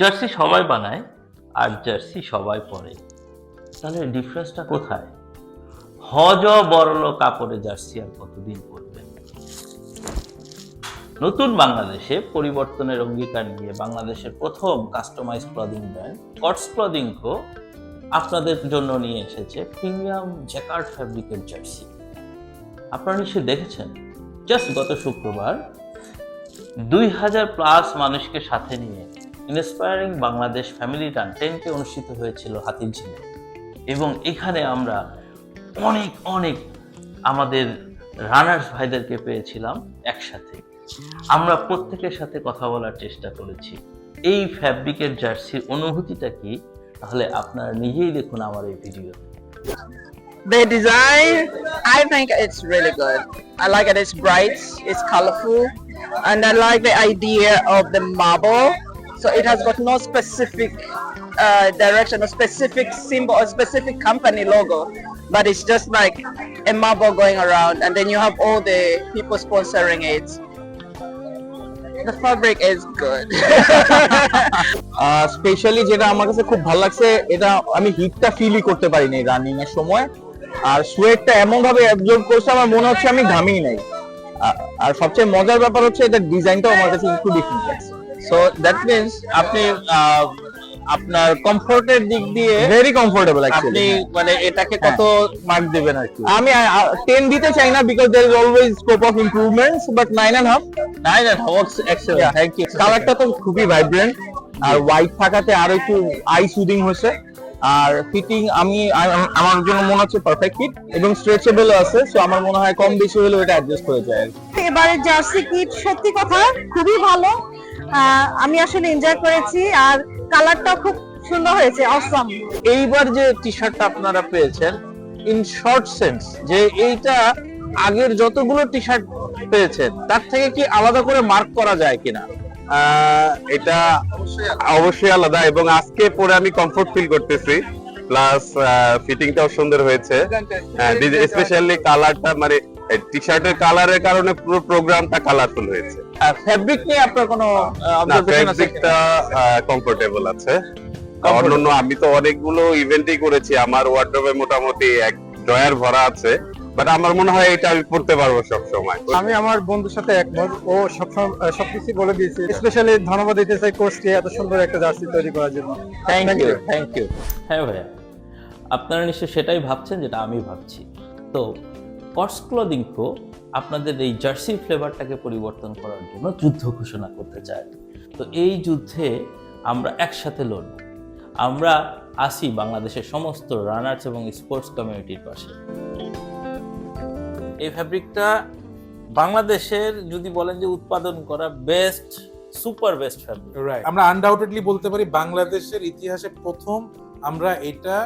Jersey সবাই বানায় আর jersey সবাই পরে। তাহলে ডিফারেন্সটা কোথায়? হজ বড়ল কাপড়ে জার্সি আর কতদিন পরবেন নতুন বাংলাদেশে পরিবর্তনের অঙ্গীকার নিয়ে বাংলাদেশের প্রথম customize clothing brand Cots clothing co আপনাদের জন্য নিয়ে এসেছে প্রিমিয়াম জ্যাকার্ড ফ্যাব্রিকের জার্সি। আপনারা নিশ্চয়ই দেখেছেন জাস্ট গত শুক্রবার দুই হাজার প্লাস মানুষকে সাথে নিয়ে ইন্সপায়ারিং বাংলাদেশ ফ্যামিলি রান টেনকে অনুষ্ঠিত হয়েছিল হাতির হাতিরঝিলে এবং এখানে আমরা অনেক অনেক আমাদের রানার্স ভাইদেরকে পেয়েছিলাম একসাথে আমরা প্রত্যেকের সাথে কথা বলার চেষ্টা করেছি এই ফ্যাব্রিকের জার্সির অনুভূতিটা কি তাহলে আপনারা নিজেই দেখুন আমার এই video The design, I think it's really good. I like it. It's bright, it's colorful, and I like the idea of the marble. So it has got no specific uh, direction, no specific symbol, or specific company logo, but it's just like a marble going around, and then you have all the people sponsoring it. The fabric is good. Specially যেটা আমার কাছে খুব ভালো লাগছে এটা আমি হিটটা ফিলই করতে পারিনি রানিং এর সময় আর সোয়েটটা এমন ভাবে অ্যাবজর্ব করছে আমার মনে হচ্ছে আমি ঘামিই নাই আর সবচেয়ে মজার ব্যাপার হচ্ছে এটা ডিজাইনটাও আমার কাছে একটু ডিফারেন্ট সো দ্যাট মিন্স আপনি আপনার কমফোর্টের দিক দিয়ে ভেরি কমফোর্টেবল আপনি মানে এটাকে কত মার্ক দিবেন আর কি? আমি টেন দিতে চাই না because there is always scope of improvements but nine and half নাই না ওয়ার্কস এক্সেলেন্ট থ্যাংক ইউ কালারটা তো খুবই ভাইব্রেন্ট আর হোয়াইট থাকাতে আরও একটু আই সুদিং হয়েছে। আর ফিটিং আমি আমার জন্য মনে হচ্ছে পারফেক্ট ফিট এবং স্ট্রেচেবল আছে সো আমার মনে হয় কম বেশি হলেও এটা অ্যাডজাস্ট হয়ে যায়। আর কি। এবারে জার্সি কিট সত্যি কথা খুবই ভালো। আমি আসলে এনজয় করেছি আর কালারটাও খুব সুন্দর হয়েছে অসম এইবার যে টি শার্টটা আপনারা পেয়েছেন ইন শর্ট সেন্স যে এইটা আগের যতগুলো টি শার্ট পেয়েছেন তার থেকে কি আলাদা করে মার্ক করা যায় কিনা? আহ, এটা অবশ্যই আলাদা এবং আজকে পরে আমি কমফোর্ট ফিল করতেছি। প্লাস ফিটিংটাও সুন্দর হয়েছে। স্পেশালি কালারটা মানে টি শার্টের কালারের কারণে পুরো প্রোগ্রামটা কালারফুল হয়েছে। আর ফেব্রিক নিয়ে আপনার কোনো অবজারভেশন আছে ফেব্রিকটা কমফোর্টেবল আছে। অন্যান্য আমি তো অনেকগুলো ইভেন্টই করেছি। আমার ওয়ার্ড্রোবে মোটামুটি এক ড্রয়ার ভরা আছে। বাট আমার মনে হয় এটা আমি পড়তে পারব সব সময় আমি আমার বন্ধুর সাথে একমত। ও সব সবকিছু বলে দিয়েছে। স্পেশালি ধন্যবাদ দিতে চাই কোচকে এত সুন্দর একটা জার্সি তৈরি করার জন্য। থ্যাংক ইউ থ্যাংক ইউ হ্যাঁ ভাইয়া আপনারা নিশ্চয়ই সেটাই ভাবছেন যেটা আমি ভাবছি। তো কটস ক্লদিং কো আপনাদের এই জার্সি ফ্লেভারটাকে পরিবর্তন করার জন্য যুদ্ধ ঘোষণা করতে চায়। তো এই যুদ্ধে আমরা একসাথে লড়ব। আমরা আসি বাংলাদেশের সমস্ত রানার্স এবং স্পোর্টস কমিউনিটির পাশে। এই ফ্যাব্রিকটা বাংলাদেশের যদি বলেন যে উৎপাদন করা বেস্ট, সুপার বেস্ট ফ্যাব্রিক। আমরা আনডাউটেডলি বলতে পারি বাংলাদেশের ইতিহাসে প্রথম আমরা এটা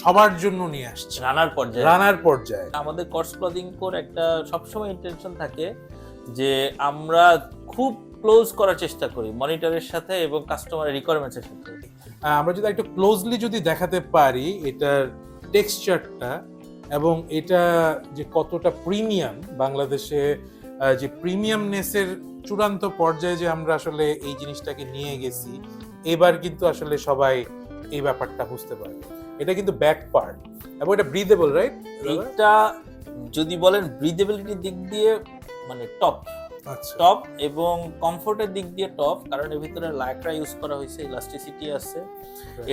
সবার জন্য নিয়ে আসছে। রানার পর্যায়ে। রানার পর্যায়ে। আমাদের কর্স ক্লদিং কোর একটা সবসময় ইন্টেনশন থাকে যে আমরা খুব ক্লোজ করার চেষ্টা করি মনিটরের সাথে এবং কাস্টমারের রিকোয়ারমেন্টসের সাথে। আমরা যদি একটু ক্লোজলি যদি দেখাতে পারি এটার টেক্সচারটা এবং এটা যে কতটা প্রিমিয়াম বাংলাদেশে যে প্রিমিয়ামনেসের চূড়ান্ত পর্যায়ে যে আমরা আসলে এই জিনিসটাকে নিয়ে গেছি এবার কিন্তু আসলে সবাই এই ব্যাপারটা বুঝতে পারবে। এটা কিন্তু ব্যাক পার্ট এবং এটা ব্রিদেবল রাইট এইটা যদি বলেন ব্রিদেবিলিটির দিক দিয়ে মানে টপ আচ্ছা। টপ এবং কমফোর্টের দিক দিয়ে টপ কারণ এর ভিতরে লাইকরা ইউজ করা হয়েছে ইলাস্টিসিটি আছে।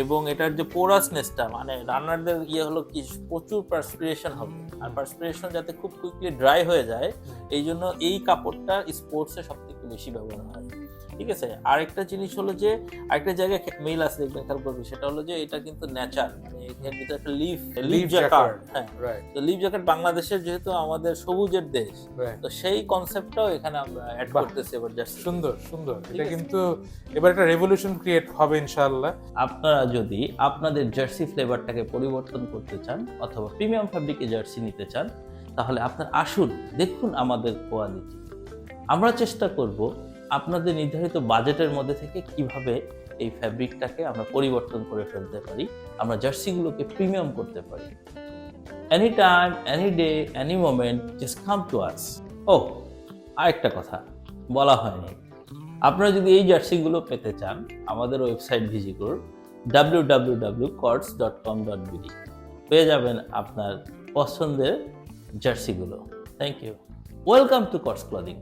এবং এটার যে পোরাসনেসটা মানে রান্নারদের ইয়ে হলো কি প্রচুর পার্সপিরেশন হবে। আর পার্সপিরেশন যাতে খুব কুইকলি ড্রাই হয়ে যায় এই জন্য এই কাপড়টা স্পোর্টসে সব থেকে বেশি ব্যবহার হয়। ঠিক আছে? আরেকটা জিনিস হলো যে আরেকটা জায়গায় মেইল আছে দেখবেন খেয়াল করবে সেটা হলো যে এটা কিন্তু নেচার মানে এর ভিতরে একটা লিফ লিফ Leaf জ্যাকার্ড হ্যাঁ। রাইট তো লিভ জ্যাকেট বাংলাদেশের যেহেতু আমাদের সবুজের দেশ তো সেই কনসেপ্টটাও এখানে আমরা অ্যাড করতেছি এবার জার্সি সুন্দর সুন্দর। এটা কিন্তু এবার একটা রেভলিউশন ক্রিয়েট হবে ইনশাআল্লাহ। আপনারা যদি আপনাদের জার্সি ফ্লেভারটাকে পরিবর্তন করতে চান অথবা প্রিমিয়াম ফ্যাব্রিকে জার্সি নিতে চান তাহলে আপনার আসুন দেখুন আমাদের কোয়ালিটি আমরা চেষ্টা করব আপনাদের নির্ধারিত বাজেটের মধ্যে থেকে কীভাবে এই ফ্যাব্রিকটাকে আমরা পরিবর্তন করে ফেলতে পারি, আমরা জার্সিগুলোকে প্রিমিয়াম করতে পারি। Any time any day any moment just come to us ও, আরেকটা কথা, বলা হয়নি। আপনারা যদি এই জার্সিগুলো পেতে চান, আমাদের ওয়েবসাইট ভিজিট করুন W W W dot com dot BD পেয়ে যাবেন আপনার পছন্দের জার্সিগুলো। Thank you welcome to Cotts clothing